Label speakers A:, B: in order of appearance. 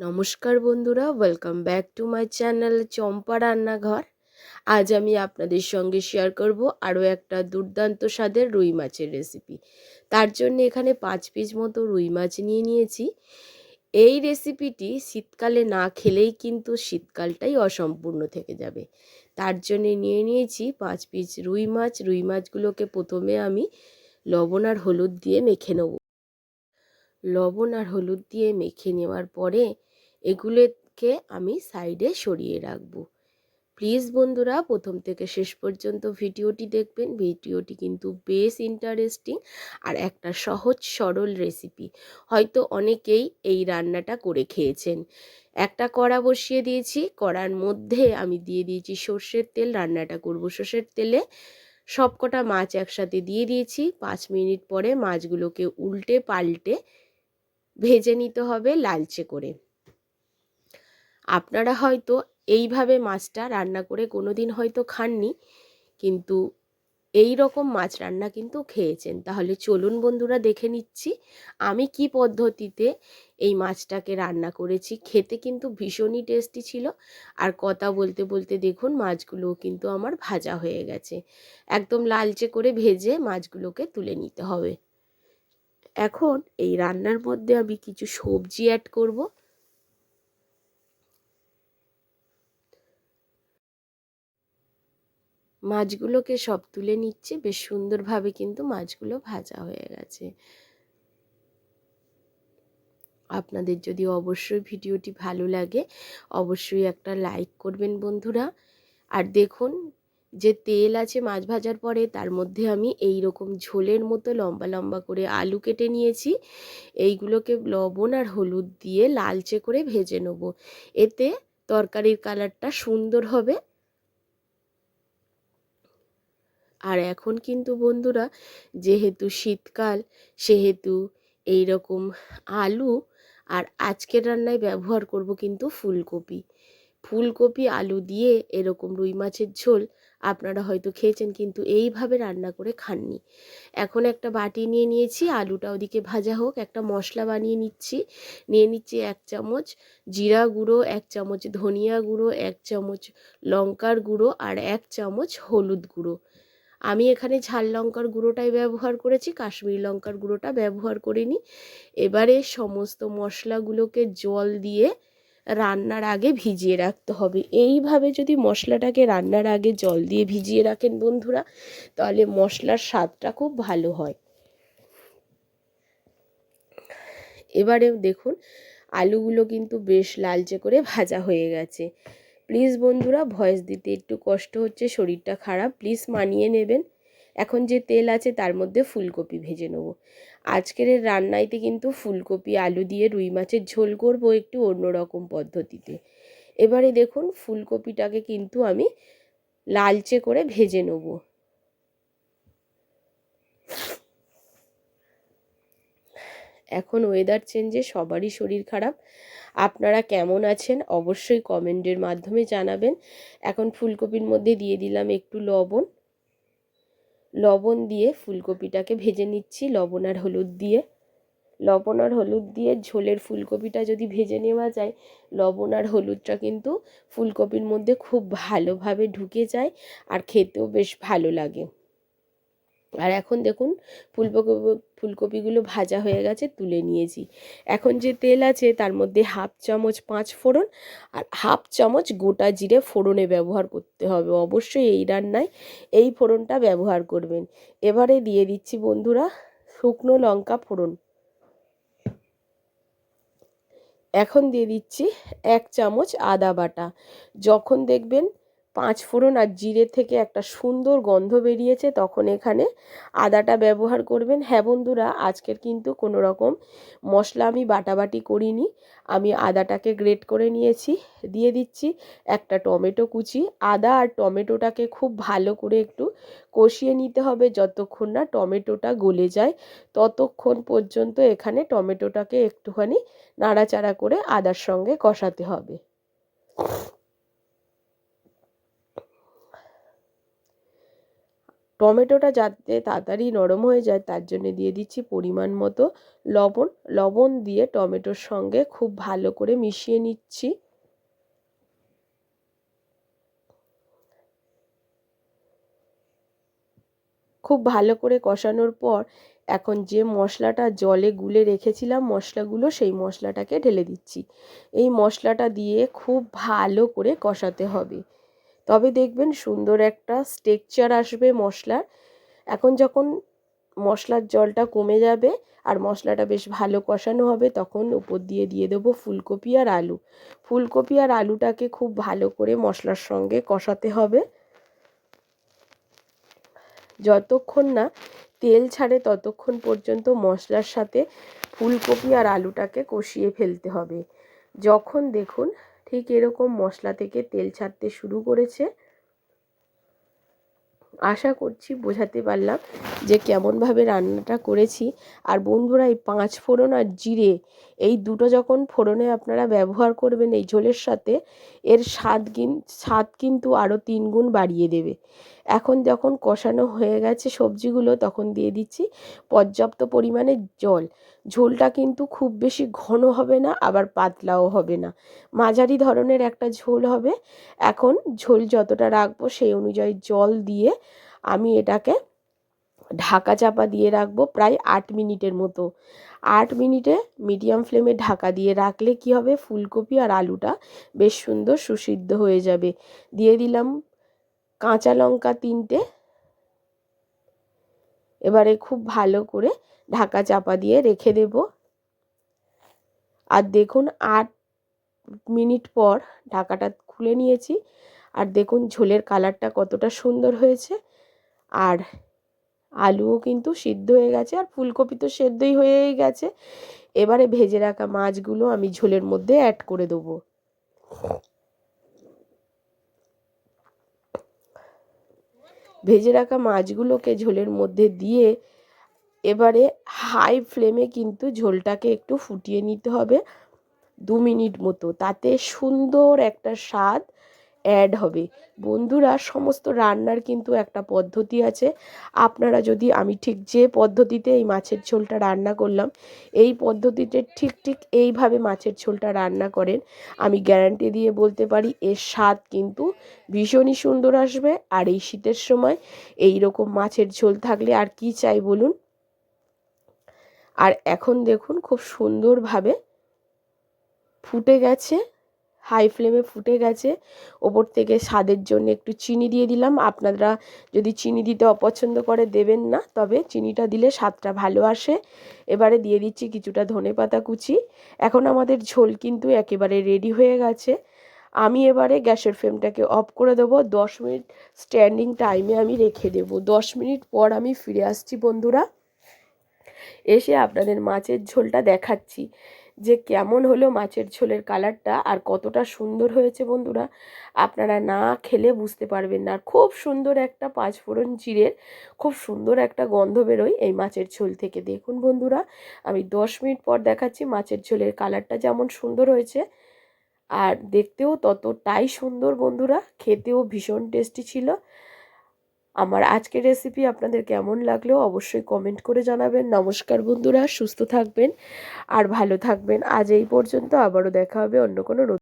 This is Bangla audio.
A: নমস্কার বন্ধুরা welcome back to my channel Champa Rannaghar. আজ আমি আপনাদের সঙ্গে শেয়ার করব আরও একটা দুর্দান্ত স্বাদের রুই মাছের রেসিপি তার জন্য এখানে পাঁচ পিস মতো রুই মাছ নিয়ে নিয়েছি। এই রেসিপিটি শীতকালে না খেলেই কিন্তু শীতকালটাই অসম্পূর্ণ থেকে যাবে। তার জন্য নিয়ে নিয়েছি পাঁচ পিস রুই মাছ। রুই মাছগুলোকে প্রথমে আমি লবণ আর হলুদ দিয়ে মেখে নেব। লবণ আর হলুদ দিয়ে মেখে নেওয়ার পরে এগুলোকে আমি সাইডে সরিয়ে রাখব। প্লিজ বন্ধুরা, প্রথম থেকে শেষ পর্যন্ত ভিডিওটি দেখবেন। ভিডিওটি কিন্তু বেশ ইন্টারেস্টিং আর একটা সহজ সরল রেসিপি হয়তো অনেকেই এই রান্নাটা করে খেয়েছেন। একটা কড়া বসিয়ে দিয়েছি। কড়ার মধ্যে আমি দিয়ে দিয়েছি সর্ষের তেল। রান্নাটা করব সর্ষের তেলে। সবকটা মাছ একসাথে দিয়ে দিয়েছি। পাঁচ মিনিট পরে মাছগুলোকে উল্টে পাল্টে ভেজে নিতে হবে লালচে করে। আপনারা হয়তো এইভাবে মাছটা রান্না করে কোনো দিন হয়তো খাননি, কিন্তু এই রকম মাছ রান্না কিন্তু খেয়েছেন। তাহলে চলুন বন্ধুরা দেখে নিচ্ছি, আমি কি পদ্ধতিতে এই মাছটাকে রান্না করেছি। খেতে কিন্তু ভীষণই টেস্টি ছিল। আর কথা বলতে বলতে দেখুন মাছগুলো কিন্তু আমার ভাজা হয়ে গেছে। একদম লালচে করে ভেজে মাছগুলোকে তুলে নিতে হবে। এখন এই রান্নার মধ্যে আমি কিছু সবজি অ্যাড করব। মাছগুলোকে সব তুলে নিচ্ছে। বেশ সুন্দরভাবে কিন্তু মাছগুলো ভাজা হয়ে গেছে। আপনাদের যদি অবশ্যই ভিডিওটি ভালো লাগে, অবশ্যই একটা লাইক করবেন বন্ধুরা। আর দেখুন, যে তেল আছে মাছ ভাজার পরে, তার মধ্যে আমি এই রকম ঝোলের মতো লম্বা লম্বা করে আলু কেটে নিয়েছি। এইগুলোকে লবণ আর হলুদ দিয়ে লালচে করে ভেজে নেব। এতে তরকারির কালারটা সুন্দর হবে। আর এখন কিন্তু বন্ধুরা যেহেতু শীতকাল, সেহেতু এই রকম আলু আর আজকের রান্নায় ব্যবহার করব কিন্তু ফুলকপি। ফুলকপি, আলু দিয়ে এরকম রুই মাছের ঝোল আপনারা হয়তো খেয়েছেন কিন্তু এইভাবে রান্না করে খাননি। এখন একটা বাটি নিয়ে নিয়েছি, আলুটা ওদিকে ভাজা হোক, একটা মশলা বানিয়ে নিচ্ছি। নিয়ে নিচ্ছি এক চামচ জিরা গুঁড়ো, এক চামচ ধনিয়া গুঁড়ো, এক চামচ লঙ্কার গুঁড়ো আর এক চামচ হলুদ গুঁড়ো। আমি এখানে ঝাল লঙ্কার গুঁড়োটাই ব্যবহার করেছি, কাশ্মীরি লঙ্কার গুঁড়োটা ব্যবহার করিনি। এবারে সমস্ত মশলাগুলোকে জল দিয়ে রান্নার আগে ভিজিয়ে রাখতে হবে। এইভাবে যদি মশলাটাকে রান্নার আগে জল দিয়ে ভিজিয়ে রাখেন বন্ধুরা, তাহলে মশলার স্বাদটা খুব ভালো হয়। এবারে দেখুন, আলুগুলো কিন্তু বেশ লালচে করে ভাজা হয়ে গেছে। প্লিজ বন্ধুরা, ভয়েস দিতে একটু কষ্ট হচ্ছে, শরীরটা খারাপ, প্লিজ মানিয়ে নেবেন। এখন যে তেল আছে তার মধ্যে ফুলকপি ভেজে নেব। আজকের রান্নাইতে কিন্তু ফুলকপি, আলু দিয়ে রুই মাছের ঝোল করব একটু অন্যরকম পদ্ধতিতে। এবারে দেখুন, ফুলকপিটাকে কিন্তু আমি লালচে করে ভেজে নেব। এখন ওয়েদার চেঞ্জে সবারই শরীর খারাপ। আপনারা কেমন আছেন? অবশ্যই কমেন্টের মাধ্যমে জানাবেন। এখন ফুলকপির মধ্যে দিয়ে দিলাম একটু লবণ। লবণ দিয়ে ফুলকপিটাকে ভেজে নিচ্ছি, লবণ আর হলুদ দিয়ে। লবণ আর হলুদ দিয়ে ঝোলের ফুলকপিটা যদি ভেজে নেওয়া যায়, লবণ আর হলুদটা কিন্তু ফুলকপির মধ্যে খুব ভালোভাবে ঢুকে যায় আর খেতেও বেশ ভালো লাগে। আর এখন দেখুন, ফুলকপি, ফুলকপিগুলো ভাজা হয়ে গেছে, তুলে নিয়েছি। এখন যে তেল আছে, তার মধ্যে হাফ চামচ পাঁচ ফোড়ন আর হাফ চামচ গোটা জিরে ফোড়নে ব্যবহার করতে হবে। অবশ্যই এই রান্নায় এই ফোড়নটা ব্যবহার করবেন। এবারে দিয়ে দিচ্ছি বন্ধুরা শুকনো লঙ্কা ফোড়ন। এখন দিয়ে দিচ্ছি এক চামচ আদা বাটা। যখন দেখবেন পাঁচ ফোড়ন আর জিরে থেকে একটা সুন্দর গন্ধ বেরিয়েছে, তখন এখানে আদাটা ব্যবহার করবেন। হ্যাঁ বন্ধুরা, আজকের কিন্তু কোনো রকম মশলা আমি বাটাবাটি করিনি, আমি আদাটাকে গ্রেট করে নিয়েছি, দিয়ে দিচ্ছি একটা টমেটো কুচি। আদা আর টমেটোটাকে খুব ভালো করে একটু কষিয়ে নিতে হবে যতক্ষণ না টমেটোটা গলে যায়, ততক্ষণ পর্যন্ত এখানে টমেটোটাকে একটুখানি নাড়াচাড়া করে আদার সঙ্গে কষাতে হবে। টমেটোটা যাতে তাড়াতাড়ি নরম হয়ে যায়, তার জন্য দিয়ে দিচ্ছি পরিমাণ মতো লবণ। লবণ দিয়ে টমেটোর সঙ্গে খুব ভালো করে মিশিয়ে নিচ্ছি। খুব ভালো করে কষানোর পর এখন যে মশলাটা জলে গুলে রেখেছিলাম মশলাগুলো, সেই মশলাটাকে ঢেলে দিচ্ছি। এই মশলাটা দিয়ে খুব ভালো করে কষাতে হবে। তবে দেখবেন সুন্দর একটা স্টেকচার আসবে মশলার। এখন যখন মশলার জলটা কমে যাবে আর মশলাটা বেশ ভালো কষানো হবে, তখন উপর দিয়ে দিয়ে দেবো ফুলকপি আর আলু। ফুলকপি আর আলুটাকে খুব ভালো করে মশলার সঙ্গে কষাতে হবে। যতক্ষণ না তেল ছাড়ে ততক্ষণ পর্যন্ত মশলার সাথে ফুলকপি আর আলুটাকে কষিয়ে ফেলতে হবে। যখন দেখুন ঠিক এরকম মশলা থেকে তেল ছাড়তে শুরু করেছে। আশা করছি বোঝাতে পারলাম যে কেমনভাবে রান্নাটা করেছি। আর বন্ধুরা, এই পাঁচ ফোড়ন আর জিরে, এই দুটো যখন ফোড়নে আপনারা ব্যবহার করবেন এই ঝোলের সাথে, এর স্বাদ কিন, স্বাদ কিন্তু আরও তিন গুণ বাড়িয়ে দেবে। এখন যখন কষানো হয়ে গেছে সবজিগুলো, তখন দিয়ে দিচ্ছি পর্যাপ্ত পরিমাণে জল। ঝোলটা কিন্তু খুব বেশি ঘন হবে না, আবার পাতলাও হবে না। মাঝারি ধরনের একটা ঝোল হবে। এখন ঝোল যতটা রাখব সেই অনুযায়ী জল দিয়ে আমি এটাকে ঢাকা চাপা দিয়ে রাখব প্রায় আট মিনিটের মতো। আট মিনিটে মিডিয়াম ফ্লেমে ঢাকা দিয়ে রাখলে কি হবে? ফুলকপি আর আলুটা বেশ সুন্দর সুসিদ্ধ হয়ে যাবে। দিয়ে দিলাম কাঁচা লঙ্কা তিনটে। এবারে খুব ভালো করে ঢাকা চাপা দিয়ে রেখে দেব। আর দেখুন আট মিনিট পর ঢাকাটা খুলে নিয়েছি। আর দেখুন ঝোলের কালারটা কতটা সুন্দর হয়েছে। আর আলুও কিন্তু সিদ্ধ হয়ে গেছে আর ফুলকপি তো সেদ্ধই হয়েই গেছে। এবারে ভেজে রাখা মাছগুলো আমি ঝোলের মধ্যে অ্যাড করে দেবো। ভেজে রাখা মাছগুলোকে ঝোলের মধ্যে দিয়ে এবারে হাই ফ্লেমে কিন্তু ঝোলটাকে একটু ফুটিয়ে নিতে হবে দু মিনিট মতো। তাতে সুন্দর একটা স্বাদ অ্যাড হবে। বন্ধুরা, সমস্ত রান্নার কিন্তু একটা পদ্ধতি আছে। আপনারা যদি, আমি ঠিক যে পদ্ধতিতে এই মাছের ঝোলটা রান্না করলাম, এই পদ্ধতিতে ঠিক ঠিক এইভাবে মাছের ঝোলটা রান্না করেন, আমি গ্যারান্টি দিয়ে বলতে পারি, এর স্বাদ কিন্তু ভীষণই সুন্দর আসবে। আর এই শীতের সময় এই রকম মাছের ঝোল থাকলে আর কি চাই বলুন? আর এখন দেখুন, খুব সুন্দরভাবে ফুটে গেছে। হাই ফ্লেমে ফুটে গেছে। ওপর থেকে স্বাদের জন্য একটু চিনি দিয়ে দিলাম। আপনারা যদি চিনি দিতে অপছন্দ করে দেবেন না, তবে চিনিটা দিলে স্বাদটা ভালো আসে। এবারে দিয়ে দিচ্ছি কিছুটা ধনে পাতা কুচি। এখন আমাদের ঝোল কিন্তু একেবারে রেডি হয়ে গেছে। আমি এবারে গ্যাসের ফ্লেমটাকে অফ করে দেবো। দশ মিনিট স্ট্যান্ডিং টাইমে আমি রেখে দেবো। দশ মিনিট পর আমি ফিরে আসছি বন্ধুরা। এসে আপনাদের মাছের ঝোলটা দেখাচ্ছি। যে কেমন হলো মাছের ঝোলের কালারটা আর কতটা সুন্দর হয়েছে বন্ধুরা। আপনারা না খেলে বুঝতে পারবেন না। খুব সুন্দর একটা পাঁচফোড়ন জিরের খুব সুন্দর একটা গন্ধ বেরোয় এই মাছের ঝোল থেকে। দেখুন বন্ধুরা, আমি দশ মিনিট পর দেখাচ্ছি মাছের ঝোলের কালারটা যেমন সুন্দর হয়েছে। আর দেখতেও ততটাই সুন্দর বন্ধুরা, খেতেও ভীষণ টেস্টি ছিল। আমার আজকের রেসিপি আপনাদের কেমন লাগল অবশ্যই কমেন্ট করে জানাবেন। নমস্কার বন্ধুরা, সুস্থ থাকবেন আর ভালো থাকবেন। আজ এই পর্যন্ত আবারও দেখা হবে অন্য কোনো